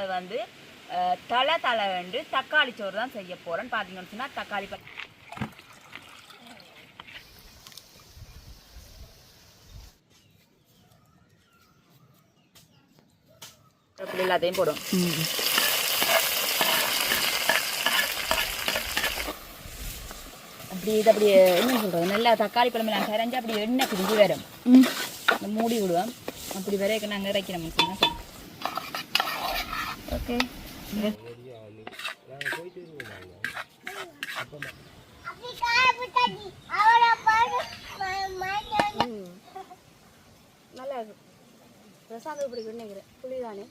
அதாவது வந்து தலை தலை வந்து தக்காளி சோறு தான் செய்ய போகிறேன்னு பார்த்தீங்கன்னு சொன்னால் தக்காளி ப அப்படி எல்லாத்தையும் போடும். அப்படி இது அப்படி என்ன சொல்கிறது நல்லா தக்காளி பழம் எல்லாம் கரைஞ்சி அப்படி எண்ணெய் பிரிஞ்சு வரும். மூடி விடுவோம். அப்படி வரைக்கும் நாங்கள் இறக்கிறோம் சொன்னால் ஓகே. நல்லா இருக்கும் பிரசாந்தம் பிடிக்கும்னு நினைக்கிறேன் புளிதானே?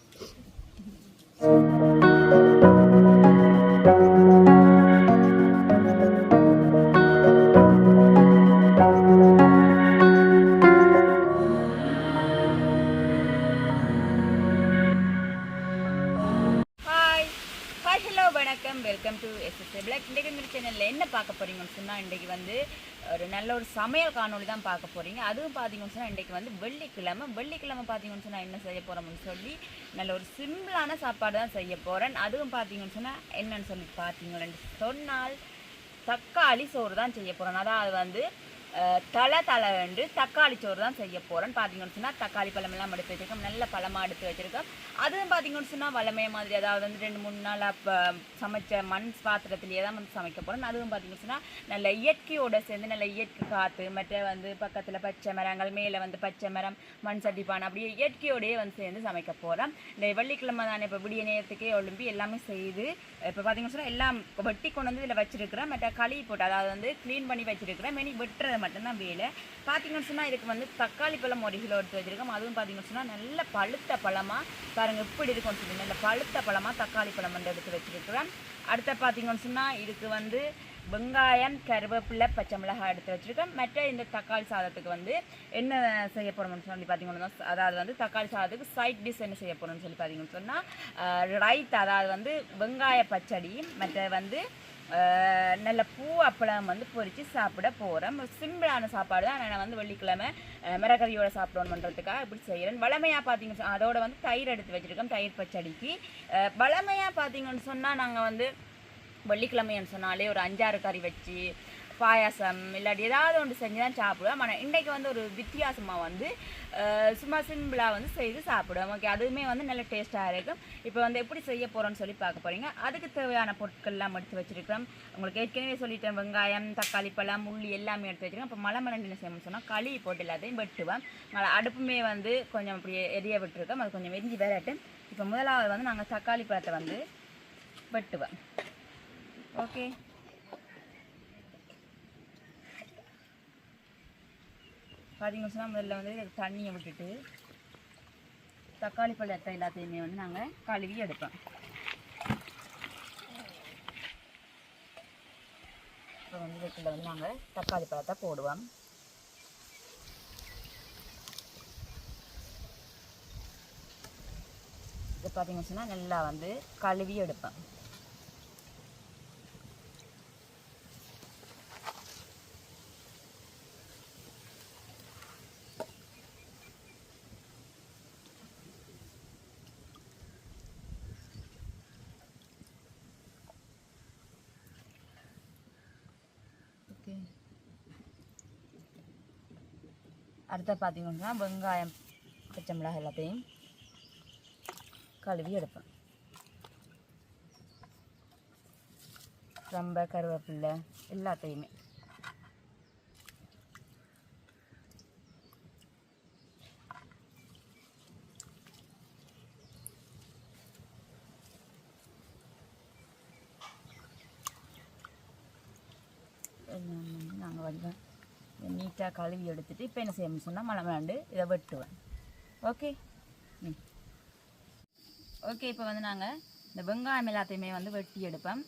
சமையல் தான் பார்க்க போகிறீங்க அதுவும் பார்த்தீங்கன்னு சொன்னால் இன்றைக்கு வந்து வெள்ளிக்கிழமை. வெள்ளிக்கிழமை பார்த்தீங்கன்னு சொன்னால் என்ன செய்ய போகிறோம்னு சொல்லி நல்ல ஒரு சிம்பிளான சாப்பாடு தான் செய்ய போகிறேன் அதுவும் பார்த்தீங்கன்னு சொன்னால் என்னன்னு சொல்லி பார்த்தீங்கன்னு சொன்னால் தக்காளி சோறு தான் செய்ய போகிறேன் அதாவது வந்து தலை தலை வந்து தக்காளி சோறு தான் செய்ய போகிறேன் பார்த்தீங்கன்னு சொன்னால் தக்காளி பழம் எல்லாம் எடுத்து வச்சிருக்கோம். நல்ல பழமாக எடுத்து வச்சுருக்கோம். அதுவும் பார்த்தீங்கன்னு சொன்னால் வளமைய மாதிரி அதாவது வந்து ரெண்டு மூணு நாள் அப்போ சமைச்ச மண் பாத்திரத்திலேயே தான் வந்து சமைக்க போகிறேன் அதுவும் பார்த்தீங்கன்னு சொன்னால் நல்ல இயற்கையோடு சேர்ந்து நல்ல இயற்கை காற்று மற்ற வந்து பக்கத்தில் பச்சை மரங்கள் மேலே வந்து பச்சை மரம் மண் சட்டிப்பான் அப்படியே இயற்கையோடையே வந்து சேர்ந்து சமைக்க போகிறேன் இந்த வெள்ளிக்கிழமை தானே இப்போ விடிய நேரத்துக்கே ஒழும்பி எல்லாமே செய்து இப்போ பார்த்தீங்கன்னு சொன்னால் எல்லாம் வெட்டி கொண்டு வந்து இதில் வச்சுருக்கிறேன் மற்ற களி போட்டு அதாவது வந்து க்ளீன் பண்ணி வச்சுருக்கிறேன் மெனி மட்டும்தான் வேலை. பார்த்தீங்கன்னு சொன்னால் இதுக்கு வந்து தக்காளி பழம் ஒரு கிலோ எடுத்து வச்சிருக்கோம். அதுவும் பார்த்தீங்கன்னு சொன்னால் நல்ல பழுத்த பழமாக பாருங்கள் இப்படி இருக்கும்னு சொல்லி நல்ல பழுத்த பழமாக தக்காளி பழம் வந்து எடுத்து வச்சிருக்கிறேன். அடுத்த பார்த்தீங்கன்னு சொன்னால் இதுக்கு வந்து வெங்காயம் கருவேப்பிலை பச்சை மிளகாய் எடுத்து வச்சுருக்கேன். மற்ற இந்த தக்காளி சாதத்துக்கு வந்து என்ன செய்ய போகிறோம்னு சொல்லி பார்த்தீங்கன்னா அதாவது வந்து தக்காளி சாதத்துக்கு சைட் டிஷ் என்ன செய்ய போகிறோம்னு சொல்லி பார்த்தீங்கன்னு சொன்னால் ரைட் அதாவது வந்து வெங்காய பச்சடி மற்ற வந்து நல்ல பூ அப்பளம் வந்து பொரித்து சாப்பிட போகிறோம் சிம்பிளான சாப்பாடு தான். நான் வந்து வெள்ளிக்கிழமை அஹ், சாப்பிடணுன்றதுக்காக இப்படி செய்கிறேன் வளமையாக பார்த்தீங்கன்னு அதோட வந்து தயிர் எடுத்து வச்சுருக்கோம் தயிர் பச்சடிக்கு. வளமையாக பார்த்தீங்கன்னு சொன்னால் நாங்கள் வந்து வெள்ளிக்கிழமைன்னு சொன்னாலே ஒரு அஞ்சாறு கறி வச்சு பாயாசம் இல்லாட்டி ஏதாவது ஒன்று செஞ்சு தான் சாப்பிடுவோம் ஆனால் இன்றைக்கு வந்து ஒரு வித்தியாசமாக வந்து சும்மா சிம்பிளாக வந்து செய்து சாப்பிடுவோம் ஓகே அதுவுமே வந்து நல்ல டேஸ்ட்டாக இருக்கும். இப்போ வந்து எப்படி செய்ய போகிறோன்னு சொல்லி பார்க்க போகிறீங்க அதுக்கு தேவையான பொருட்கள்லாம் எடுத்து வச்சிருக்கிறோம். உங்களுக்கு ஏற்கனவே சொல்லிட்டேன் வெங்காயம் தக்காளி பழம் உள்ளி எல்லாமே எடுத்து வச்சிருக்கேன் இப்போ மலை மலண்டு என்ன செய்யணும்னு சொன்னால் களி போட்டு எல்லாத்தையும் வெட்டுவேன். மழை அடுப்புமே வந்து கொஞ்சம் அப்படி எரிய விட்டுருக்கோம். அது கொஞ்சம் எரிஞ்சு வேறட்டு இப்போ முதலாவது வந்து நாங்கள் தக்காளி பழத்தை வந்து வெட்டுவேன் ஓகே பார்த்தீங்கன்னு சொன்னால் முதல்ல வந்து தண்ணியை விட்டுட்டு தக்காளி பழத்தை எல்லாத்தையுமே வந்து நாங்கள் கழுவி எடுப்போம். இப்போ வந்து வீட்டில் வந்து நாங்கள் தக்காளி பழத்தை போடுவோம். இது பார்த்தீங்கன்னு சொன்னால் நல்லா வந்து கழுவி எடுப்பேன் அடுத்த பார்த்திங்கன்னா வெங்காயம் பச்சை மிளகாய் எல்லாத்தையும் கழுவி எடுப்பேன் ரொம்ப கருவேப்பில்லை எல்லாத்தையுமே நாங்கள் வந்து நீட்டாக கழுவி எடுத்துட்டு இப்போ என்ன செய்யணும் சொன்னால் மழை இதை வெட்டுவேன். ஓகே ம். ஓகே இப்போ வந்து நாங்கள் இந்த வெங்காயம் எல்லாத்தையுமே வந்து வெட்டி எடுப்போம்.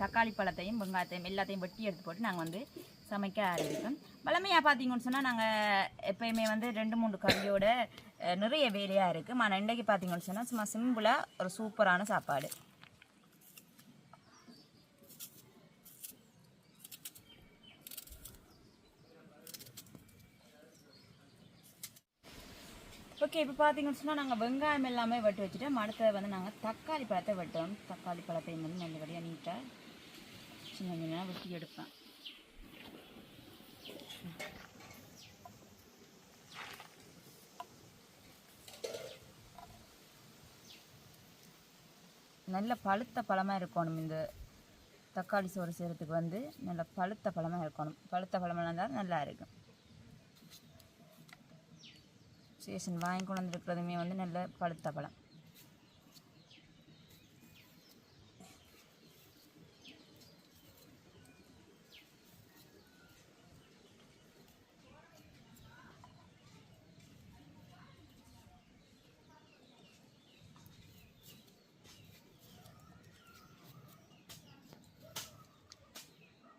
தக்காளி பழத்தையும் வெங்காயத்தையும் எல்லாத்தையும் வெட்டி எடுத்து போட்டு நாங்கள் வந்து சமைக்க ஆரம்பிப்போம். வளமையாக பார்த்தீங்கன்னு சொன்னால் நாங்கள் எப்பயுமே வந்து ரெண்டு மூணு கறியோட நிறைய வேலையாக இருக்குது ஆனால் இன்றைக்கு பார்த்தீங்கன்னு சொன்னால் சும்மா சிம்பிளாக ஒரு சூப்பரான சாப்பாடு. ஓகே இப்போ பார்த்தீங்கன்னு சொன்னால் நாங்கள் வெங்காயம் எல்லாமே வெட்டி வச்சுட்டோம். அடுத்தது வந்து நாங்கள் தக்காளி பழத்தை வெட்டோம் தக்காளி பழத்தை வந்து நல்லபடியாக நீட்டாக சின்ன சின்ன வெட்டி எடுப்பேன். நல்ல பழுத்த பழமாக இருக்கணும். இந்த தக்காளி சோறு செய்கிறதுக்கு வந்து நல்ல பழுத்த பழமாக இருக்கணும். பழுத்த பழமெல்லாம் இருந்தால் நல்லா இருக்கும். சீசன் வாங்கி கொண்டு வந்துருக்கிறதுமே வந்து நல்ல பழுத்த பழம்.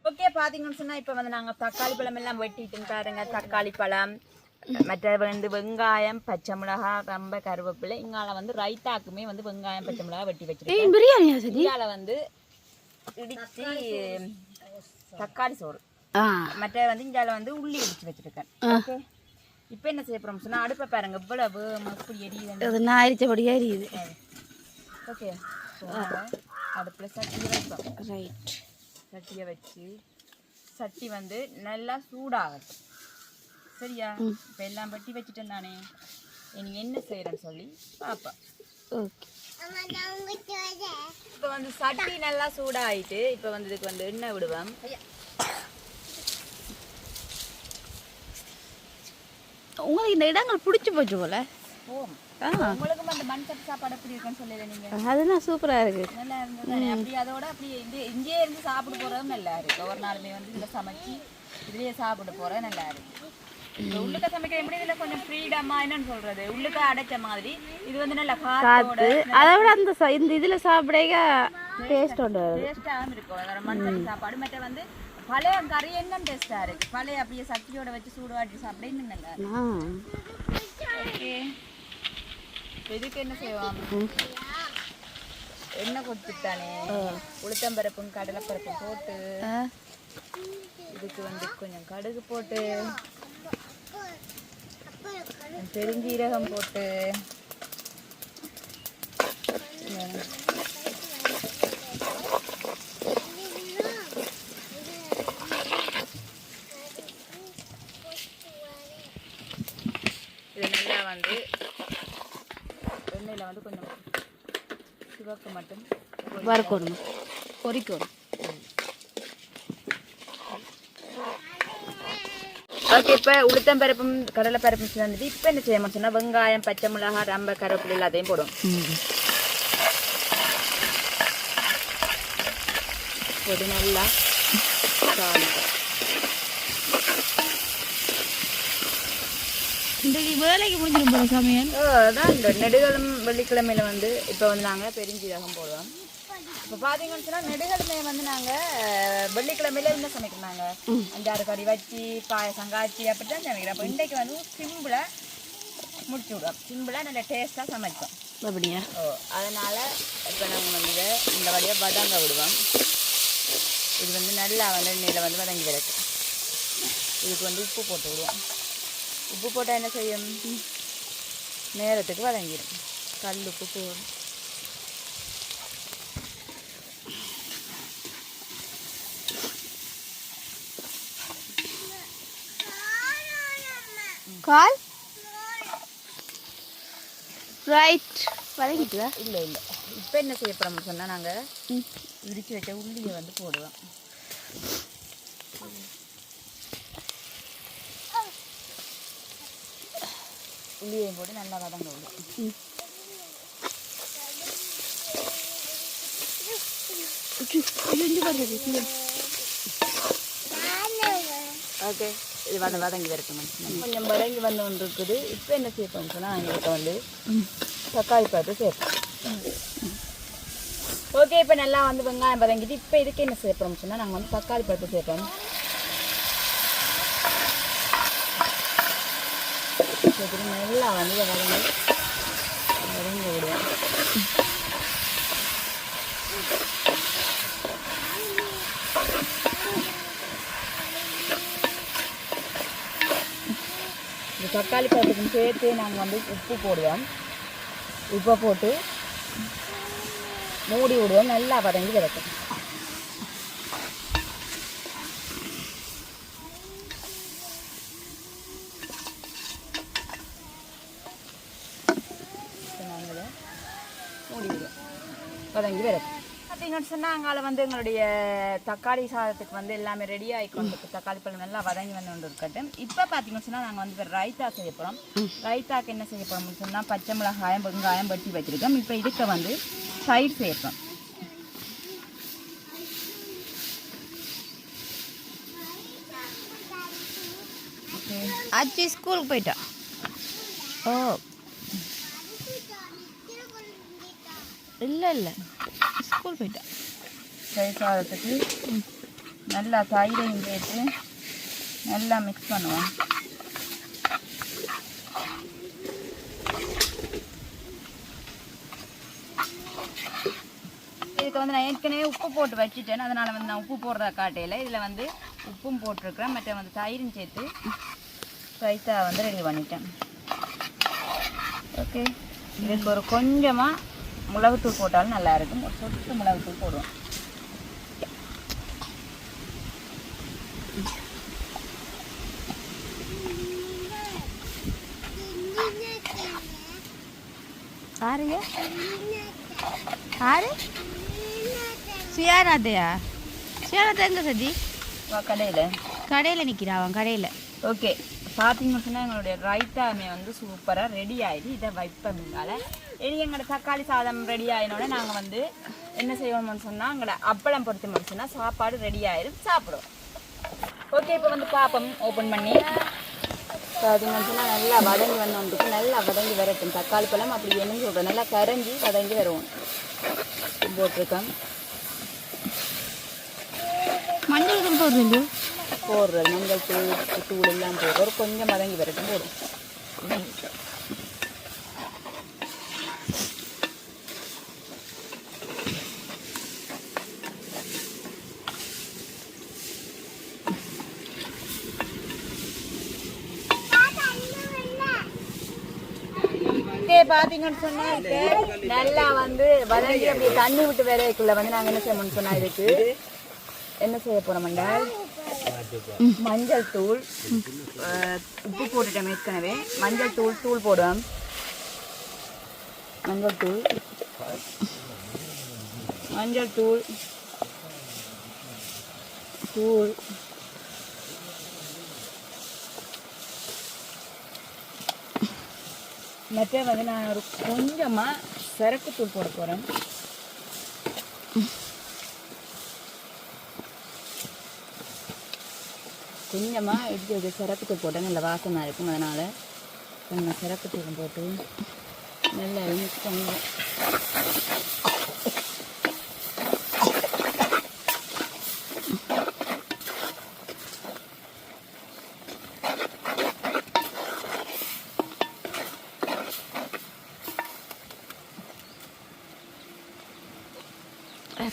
ஓகே பார்த்தீங்கன்னு சொன்னால் இப்போ வந்து நாங்கள் தக்காளி பழம் எல்லாம் வெட்டிட்டு பாருங்க தக்காளி பழம். மற்ற வந்து வெங்காயம் பச்சை மிளகா ரொம்ப கருவேப்பிலை இங்கால வந்து ரைத்தாக்குமே வந்து வெங்காயம் பச்சை மிளகா வெட்டி வச்சிருக்கேன் பிரியாணியா சரி இங்கால வந்து இடிச்சு தக்காளி சோறு. ஆ. மற்ற வந்து இங்கால வந்து உள்ளி இடிச்சு வச்சிருக்கேன். ஓகே. இப்போ என்ன செய்ய போறோம்? சொன்னா அடுப்பை பாருங்க. இவ்வளவு மப்பு எரியுது அது நான் எரியுது ஓகே. அடுப்பில் சட்டியை வைப்போம். ரைட். சட்டியை வச்சு சட்டி வந்து நல்லா சூடாகட்டும். சரியா? இப்போ எல்லாம் வெட்டி வச்சுட்டேன் நானே இனி என்ன செய்கிறேன்னு சொல்லி பார்ப்பேன் ஓகே. இப்போ வந்து சட்டி நல்லா சூடாயிட்டு இப்போ வந்து இதுக்கு வந்து எண்ணெய் விடுவேன் உங்களுக்கு இந்த இடங்கள் பிடிச்சி போச்சு போல. உங்களுக்கும் அந்த மண் சட்டி சாப்பாடு எப்படி இருக்குன்னு சொல்லல நீங்க? அதுனா சூப்பராக இருக்குது நல்லா இருந்தது அப்படி அதோட அப்படி இங்கேயே இருந்து சாப்பிட போறதும் நல்லா இருக்கு. ஒரு நாளுமே வந்து இதில் சமைச்சு இதுலயே சாப்பிட போறது நல்லா இருக்கு. உள்ளுக்க சமைக்கிற எப்படி? இதுல கொஞ்சம் ஃப்ரீடமா என்னன்னு சொல்றது? உள்ளுக்க அடைச்ச மாதிரி. இது வந்து நல்லா காத்தோட அதை விட அந்த இந்த இதில் சாப்பிடக டேஸ்ட் உண்டு. டேஸ்டாகவும் இருக்கும். சாப்பாடு. மற்ற வந்து பழைய கறி என்ன டேஸ்டா இருக்கு. பழைய அப்படியே சட்டியோட வச்சு சூடு வாட்டி சாப்பிட ஆ. ஓகே. இதுக்கு என்ன செய்வோம்? எண்ணெய் கொடுத்துட்டானே. உளுத்தம்பருப்பும் கடலைப்பருப்பும் போட்டு இதுக்கு வந்து கொஞ்சம் கடுகு போட்டு பெருஞ்சீரகம் போட்டு. இது நல்லா வந்து எண்ணெயில் வந்து கொஞ்சம் சிவக்க மட்டும் வறுக்கணும். பொரிக்கணும். ஓகே இப்போ உளுத்தம்பருப்பும் கடலைப்பருப்பும் சேர்ந்துட்டு இப்போ என்ன செய்யணும் சொன்னால் வெங்காயம் பச்சை மிளகாய் ரொம்ப கருவேப்பிலை எல்லாத்தையும் போடும் போட்டு நல்லா. இந்த வேலைக்கு முடிஞ்சிடும் போல சமையல் ஓ, அதான் இந்த வெள்ளிக்கிழமையில வந்து இப்போ வந்து நாங்கள் பெருஞ்சீரகம் போடுவோம் இப்போ பார்த்தீங்கன்னு சொன்னால் நெடுகலமையை வந்து நாங்கள் வெள்ளிக்கிழமையில என்ன சமைக்கிறோம் நாங்கள் அஞ்சாறு கறி வச்சு பாயசம் காய்ச்சி அப்படி தான் சமைக்கிறோம் அப்போ இன்றைக்கு வந்து சிம்பிளாக முடிச்சு விடுவோம் சிம்பிளாக நல்ல டேஸ்ட்டாக சமைப்போம். அப்படியா? ஓ அதனால் இப்போ நாங்கள் வந்து இந்த வழியாக வதங்க விடுவோம். இது வந்து நல்லா வந்து எண்ணெயில் வந்து வதங்கி கிடக்கு இதுக்கு வந்து உப்பு போட்டு விடுவோம். உப்பு போட்டால் என்ன செய்யும்? நேரத்துக்கு வதங்கிடும். கல் உப்பு போடும். கால். ரைட் வதங்கிட்டுதா இல்லை இல்லை. இப்போ என்ன செய்ய போகிறோம்னு சொன்னால் நாங்கள் இடித்து வச்ச உள்ளியை வந்து போடுவோம். உள்ளியையும் போட்டு நல்லா வதங்க விடுவோம். ஓகே. இது வத வதங்கி வரட்டும் கொஞ்சம் வதங்கி வந்து ஒன்று இருக்குது இப்போ என்ன சேர்ப்போம் சொன்னால் எங்களுக்கு வந்து தக்காளி பார்த்து சேர்ப்போம். ஓகே இப்போ நல்லா வந்து வெங்காயம் வதங்கிட்டு இப்போ இதுக்கு என்ன சேர்ப்போம் சொன்னால் நாங்கள் வந்து தக்காளி பழத்தை சேர்ப்போம். நல்லா வந்து வதங்கி விடுவோம் இந்த தக்காளி பழத்துக்கும் சேர்த்து நாங்கள் வந்து உப்பு போடுவோம். உப்பை போட்டு மூடி விடுவோம். நல்லா வதங்கி கிடக்கும் நாங்கள் மூடி விடுவோம் வதங்கி கிடக்கும் பார்த்தீங்கன்னு சொன்னால் அங்கால வந்து எங்களுடைய தக்காளி சாதத்துக்கு வந்து எல்லாமே ரெடி ஆகிக்கொண்டு தக்காளி பழம் நல்லா வதங்கி வந்து கொண்டு இருக்கட்டும் இப்போ பார்த்தீங்கன்னு சொன்னால் நாங்கள் வந்து ரைத்தா செய்ய போகிறோம் ரைத்தாக்கு என்ன செய்ய போகிறோம்னு சொன்னால் பச்சை மிளகாயம் வெங்காயம் வெட்டி வச்சிருக்கோம். இப்போ இதுக்கு வந்து தயிர் சேர்ப்போம் அச்சி ஸ்கூலுக்கு போயிட்டா. ஓ. இல்லை இல்லை. ஸ்கூல் போயிட்டா தயிர் சாதத்துக்கு நல்லா தயிரையும் சேர்த்து நல்லா மிக்ஸ் பண்ணுவோம். இதுக்கு வந்து நான் ஏற்கனவே உப்பு போட்டு வச்சுட்டேன். அதனால் வந்து நான் உப்பு போடுறத காட்டையில் இதில் வந்து உப்பும் போட்டிருக்கிறேன். மற்ற வந்து தயிரும் சேர்த்து ரைத்தா வந்து ரெடி பண்ணிட்டேன். ஓகே இதுக்கு ஒரு கொஞ்சமாக மிளகுத்தூள் போட்டாலும் நல்லா இருக்கும் ஒரு சொட்டு மிளகுத்தூள் போடுவோம். யாருங்க யாரு? சுயாராதையா சுயாராதா எங்க சதி கடையில். கடையில் நிற்கிறா அவன் கடையில். ஓகே. பார்த்தீங்கன்னு சொன்னால் எங்களுடைய ரைத்தாமே வந்து சூப்பராக ரெடி ஆகிடுது இதை வைப்போம்னால இனி எங்களோட தக்காளி சாதம் ரெடி ஆகினோடனே நாங்கள் வந்து என்ன செய்வோம்னு சொன்னால் எங்களோட அப்பளம் பொறுத்து முடிச்சுன்னா சாப்பாடு ரெடி ஆயிடும் சாப்பிடுவோம். ஓகே இப்போ வந்து பார்ப்போம் ஓப்பன் பண்ணி. பார்த்தீங்கன்னு சொன்னால் நல்லா வதங்கி வந்தோம்ட்டு நல்லா வதங்கி வரட்டும். தக்காளி பழம் அப்படி என்ன சொல்கிறோம் நல்லா கரைஞ்சி வதங்கி வருவோம். போட்டிருக்கோம் மஞ்சள் போடுறீங்க போடுறது. மஞ்சள் தூள் தூள் எல்லாம் போடுறது. கொஞ்சம் மதங்கி வரட்டும் போடும் பாத்தீங்கன்னு சொன்னா நல்லா வந்து வதங்கி அப்படி தண்ணி விட்டு வேலைக்குள்ள வந்து நாங்க என்ன செய்யணும்னு சொன்னா இதுக்கு? என்ன செய்ய போறோம் என்றால் மஞ்சள் தூள் உப்பு போட்டுட்டோம் ஏற்கனவே. மஞ்சள் தூள் தூள் போடுவோம் மஞ்சள் தூள். மஞ்சள் தூள் தூள் மற்ற வந்து நான் ஒரு கொஞ்சமாக சரக்கு தூள் போட போகிறேன் கொஞ்சமாக எடுத்து இது சிறப்பு தூள் போட்டால் நல்ல வாசமாக இருக்கும் அதனால். கொஞ்சம் சிறப்பு தூள் போட்டு நல்லா மிக்ஸ் பண்ணுவோம்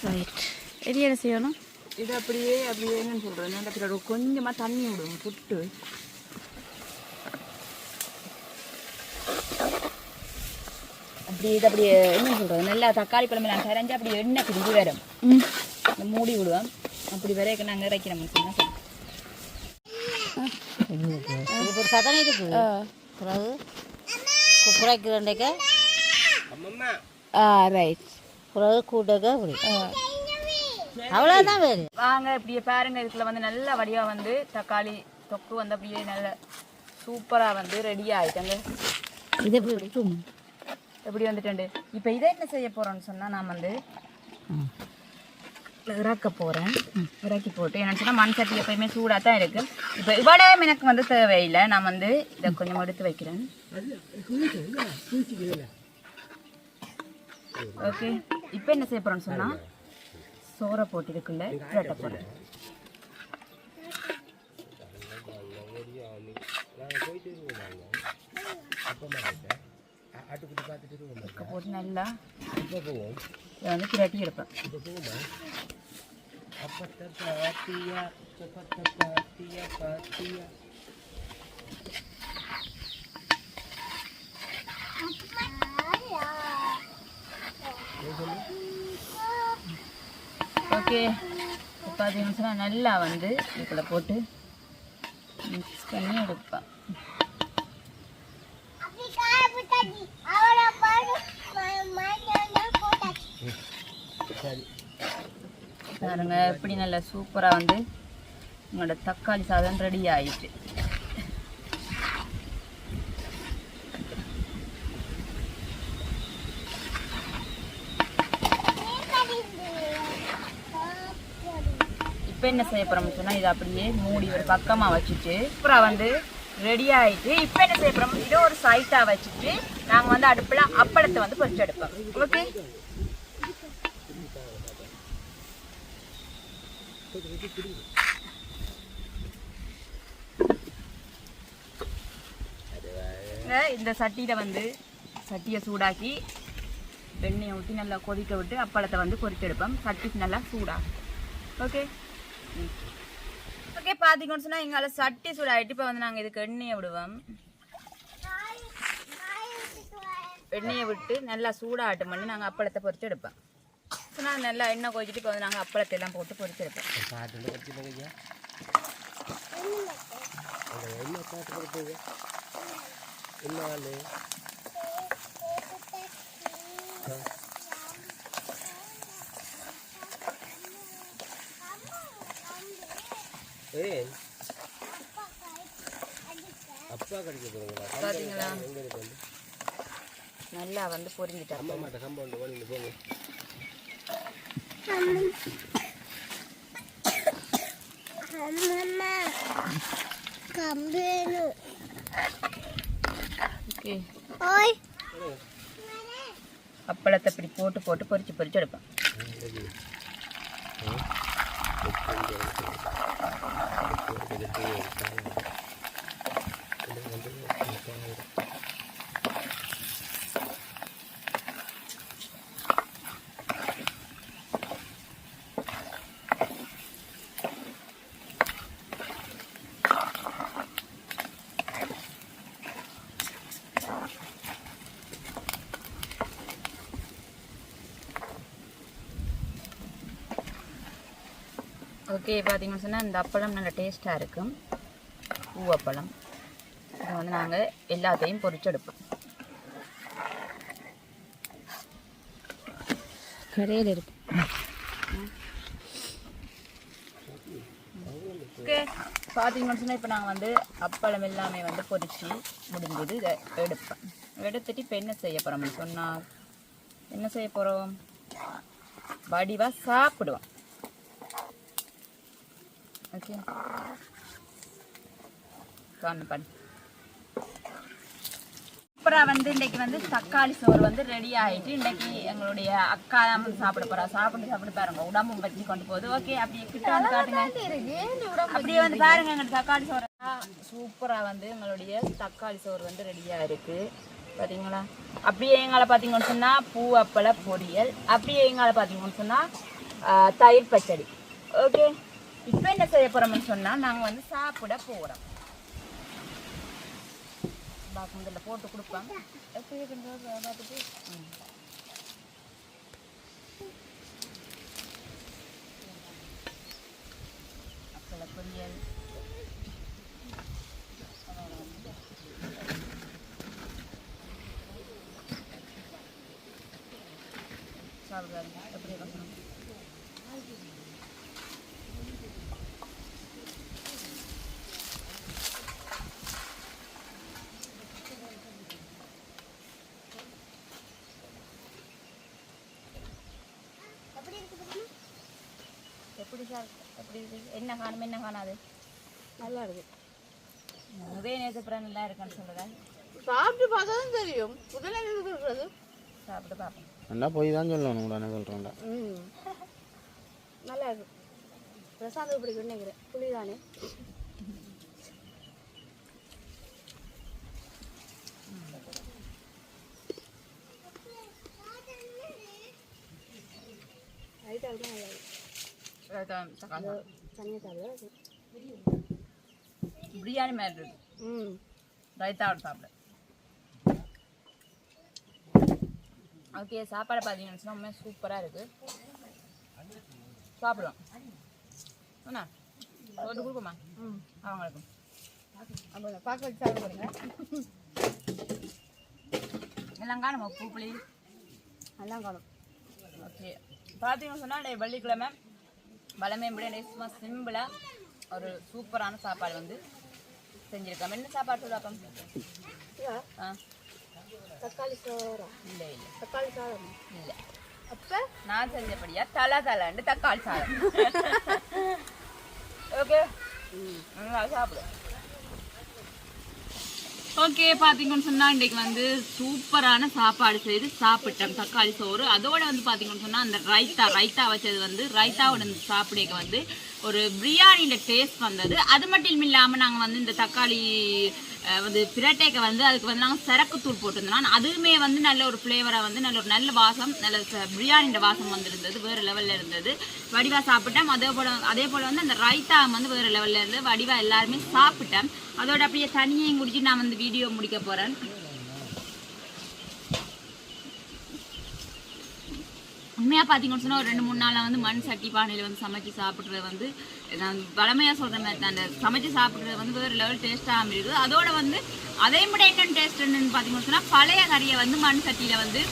ரைட் இது என்ன செய்யணும்? இது அப்படியே அப்படியே என்னன்னு சொல்கிறது நல்ல பிறகு கொஞ்சமாக தண்ணி விடுவோம் புட்டு. அப்படி இது அப்படியே என்ன சொல்கிறது நல்லா தக்காளி பழம் நான் கரைஞ்சி அப்படி எண்ணெய் பிரிஞ்சு வரும் மூடி விடுவோம். அப்படி வரைக்கும் நாங்கள் இறக்கிறோம் சொன்னா சரி. இதுக்கு ஒரு சதனை இருக்கு. பிறகு குப்புரைக்கிறண்டைக்க ஆ ரைட் பிறகு கூட்டக்க அப்படி. அவ்வளோதான் வேறு. வாங்க இப்படியே பாருங்க இதுக்குள்ள வந்து நல்ல வடிவா வந்து தக்காளி தொக்கு வந்து அப்படியே நல்ல சூப்பரா வந்து ரெடி ஆயிட்டாங்க. இது எப்படி எப்படி வந்துட்டு இப்போ இதை என்ன செய்ய போறோம்னு சொன்னா நான் வந்து இறக்க போறேன். இறக்கி போட்டு என்னன்னு சொன்னா மண் சட்டி எப்பயுமே சூடாக தான் இருக்கு. இப்போ இவ்வளோ எனக்கு வந்து தேவையில்லை. நான் வந்து இதை கொஞ்சம் எடுத்து வைக்கிறேன். ஓகே இப்போ என்ன செய்ய போறோம்னு சொன்னா சோறை போட்டு இதுக்குள்ள புரட்ட போறேன் போட்டு நல்லா இதை வந்து புரட்டி எடுப்பேன். ஓகே பார்த்தீங்கன்னா நல்லா வந்து இதில் போட்டு மிக்ஸ் பண்ணி எடுப்பேன். பாருங்க எப்படி நல்லா சூப்பராக வந்து உங்களோட தக்காளி சாதம் ரெடி ஆயிட்டு. என்ன செய்ய போகிறோம்னு சொன்னால் இதை அப்படியே மூடி ஒரு பக்கமாக வச்சுட்டு அப்புறம் வந்து ரெடி ஆகிட்டு இப்போ என்ன செய்ய போகிறோம் இதை ஒரு சைட்டாக வச்சுட்டு நாங்கள் வந்து அடுப்பில் அப்பளத்தை வந்து பொறிச்சு எடுப்போம். ஓகே இந்த சட்டியில் வந்து சட்டியை சூடாக்கி வெண்ணெயை ஊற்றி நல்லா கொதிக்க விட்டு அப்பளத்தை வந்து பொரிச்செடுப்போம் சட்டி நல்லா சூடாகும். ஓகே ஓகே பார்த்தீங்கன்னு சொன்னால் எங்களை சட்டி சூடாகிட்டு இப்போ வந்து நாங்கள் இதுக்கு எண்ணெயை விடுவோம். எண்ணெயை விட்டு நல்லா சூடாகட்டும் பண்ணி நாங்கள் அப்பளத்தை பொறிச்சு எடுப்போம். நான் நல்லா எண்ணெய் கொதிச்சுட்டு இப்போ வந்து நாங்கள் அப்பளத்தை எல்லாம் போட்டு பொறிச்சு எடுப்போம். பார்த்தீங்களா நல்லா வந்து பொரிஞ்சிட்டா ஓகே. அப்பளத்தை இப்படி போட்டு போட்டு பொரிச்சு பொரிச்சு எடுப்பேன். Begitu ya. Kadang-kadang ஓகே பார்த்தீங்கன்னு சொன்னால் இந்த அப்பளம் நல்ல டேஸ்ட்டாக இருக்கும். பூ அப்பளம். இதை வந்து நாங்கள் எல்லாத்தையும் பொறிச்செடுப்போம் கரையில் இருக்கு. ஓகே பார்த்தீங்கன்னு சொன்னால் இப்போ நாங்கள் வந்து அப்பளம் எல்லாமே வந்து பொறிச்சு முடிஞ்சது. இதை எடுப்பேன் எடுத்துட்டு இப்போ என்ன செய்ய போகிறோம்னு சொன்னால் என்ன செய்ய போகிறோம் வடிவாக சாப்பிடுவோம். ஓகே. பண்ணு பண்ணு அப்புறம் வந்து இன்னைக்கு வந்து தக்காளி சோறு வந்து ரெடி ஆயிட்டு இன்னைக்கு எங்களுடைய அக்கா தான் வந்து சாப்பிட போறா. சாப்பிட்டு சாப்பிட்டு பாருங்க. உடம்பும் பற்றி கொண்டு போகுது. ஓகே அப்படியே கிட்ட வந்து காட்டுங்க. அப்படியே வந்து பாருங்க எங்க தக்காளி சோறு. சூப்பரா வந்து எங்களுடைய தக்காளி சோறு வந்து ரெடியா இருக்கு. பாத்தீங்களா? அப்படியே எங்களை பார்த்தீங்கன்னு சொன்னா பூ அப்பள பொரியல். அப்படியே எங்களை பார்த்தீங்கன்னு சொன்னா ஆ, தயிர் பச்சடி. ஓகே? இப்போ என்ன செய்ய போறோம்னு சொன்னால் நாங்கள் வந்து சாப்பிட போறோம். பாக்குறதுல போட்டு கொடுப்பாங்க. எப்படி பார்த்துட்டு அப்பள பொரியல். சாப்பிடுறாரு எப்படி இருக்கணும் எப்படி சார் என்ன காணும் என்ன காணாது. நல்லா இருக்கு உதயநேசப்புறம் நல்லா இருக்குன்னு சொல்லுறேன் சாப்பிட்டு பார்த்தா தான் தெரியும் முதல்ல இருக்கிறது சாப்பிட்டு பார்ப்போம். நல்லா போய் தான் சொல்லணும் கூட என்ன சொல்கிறேன்டா ம். நல்லா இருக்கு பிரசாந்த் பிடிக்கும்னு நினைக்கிறேன். புளி தானே ரைட்டாக நல்லா இருக்கு. தனியாக சாப்பிட பிரியாணி மாதிரி இருக்கு. ம். ரைத்தாவோட சாப்பிட. ஓகே சாப்பாடு பார்த்தீங்கன்னு உண்மையாக சூப்பராக இருக்குது சாப்பிடுவோம் அண்ணா ஒரு கொடுக்குமா ம். அவங்களுக்கும். அப்போ பார்க்க வச்சு சாப்பிட போகிறீங்க எல்லாம் காணுமா பூப்புளி எல்லாம் காணும். ஓகே. பார்த்தீங்கன்னு சொன்னால் டே வெள்ளிக்கிழமை பலமே விட சும்மா சிம்பிளாக ஒரு சூப்பரான சாப்பாடு வந்து செஞ்சுருக்கோம் என்ன சாப்பாடு சொல்லாக்கம் ஆ? தக்காளி சோறா இல்லை இல்லை. தக்காளி சாதம். இல்லை. அப்போ? நான் செஞ்சபடியா தலை தலைண்டு தக்காளி சாதம். ஓகே? நல்லா சாப்பிடு. ஓகே பார்த்தீங்கன்னு சொன்னால் இன்றைக்கு வந்து சூப்பரான சாப்பாடு செய்து சாப்பிட்டோம் தக்காளி சோறு. அதோட வந்து பார்த்தீங்கன்னு சொன்னால் அந்த ரைத்தா ரைத்தா வச்சது வந்து ரைத்தாவோட இந்த சாப்பிடைக்கு வந்து ஒரு பிரியாணியில் டேஸ்ட் வந்தது. அது மட்டும் இல்லாமல் நாங்கள் வந்து இந்த தக்காளி வந்து பிரட்டைக்கு வந்து அதுக்கு வந்து நாங்கள் சரக்குத்தூள் போட்டிருந்தோம். அதுவுமே வந்து நல்ல ஒரு ஃப்ளேவராக வந்து நல்ல ஒரு நல்ல வாசம் நல்ல பிரியாணியோட வாசம் வந்திருந்தது வேறு லெவலில் இருந்தது. வடிவா சாப்பிட்டோம் அதே போல் அதே போல் வந்து அந்த ரைத்தா வந்து வேறு லெவலில் இருந்து வடிவா எல்லாருமே சாப்பிட்டேன். அதோட அப்படியே தனியையும் குடிச்சு நான் வந்து வீடியோ முடிக்க போகிறேன் உண்மையாக பார்த்தீங்கன்னு சொன்னால் ஒரு ரெண்டு மூணு நாளாக வந்து மண் சட்டி பானையில் வந்து சமைச்சு சாப்பிட்றது வந்து நான் வளமையாக சொல்கிற மாதிரி தான். அந்த சமைச்சு சாப்பிட்றது வந்து வேறு லெவல் டேஸ்ட்டாக இருக்குது அதோட வந்து அதே விட என்ன டேஸ்ட் என்னன்னு பார்த்தீங்கன்னு சொன்னால் பழைய கறியை வந்து மண் சட்டியில் வந்து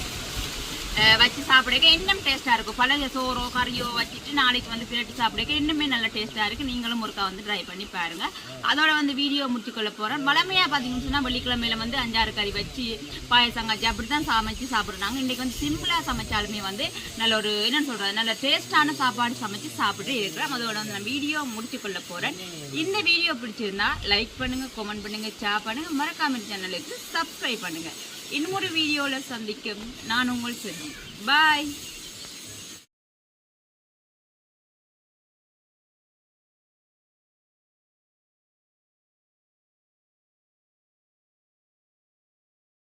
வச்சு சாப்பிடக்க இன்னும் டேஸ்ட்டாக இருக்கும். பழைய சோறோ கறியோ வச்சுட்டு நாளைக்கு வந்து பிரட்டி சாப்பிடக்க இன்னுமே நல்ல டேஸ்ட்டாக இருக்குது நீங்களும் ஒருக்கா வந்து ட்ரை பண்ணி பாருங்கள் அதோட வந்து வீடியோ முடிச்சுக்கொள்ள போகிறேன் வளமையாக பார்த்தீங்கன்னு சொன்னால் வெள்ளிக்கிழமையில வந்து அஞ்சாறு கறி வச்சு பாயசம் காய்ச்சி அப்படி தான் சமைச்சு சாப்பிட்றாங்க. இன்றைக்கி வந்து சிம்பிளாக சமைச்சாலுமே வந்து நல்ல ஒரு என்னன்னு சொல்கிறது நல்ல டேஸ்ட்டான சாப்பாடு சமைச்சு சாப்பிட்டு இருக்கிறேன் அதோட வந்து நான் வீடியோ முடிச்சுக்கொள்ள போகிறேன் இந்த வீடியோ பிடிச்சிருந்தா லைக் பண்ணுங்கள் கமெண்ட் பண்ணுங்கள் ஷேர் பண்ணுங்கள் மறக்காமல் சேனலுக்கு சப்ஸ்கிரைப் பண்ணுங்கள் இன்னும் ஒரு வீடியோவில் சந்திக்கும். நான் உங்கள் செல்வி பாய்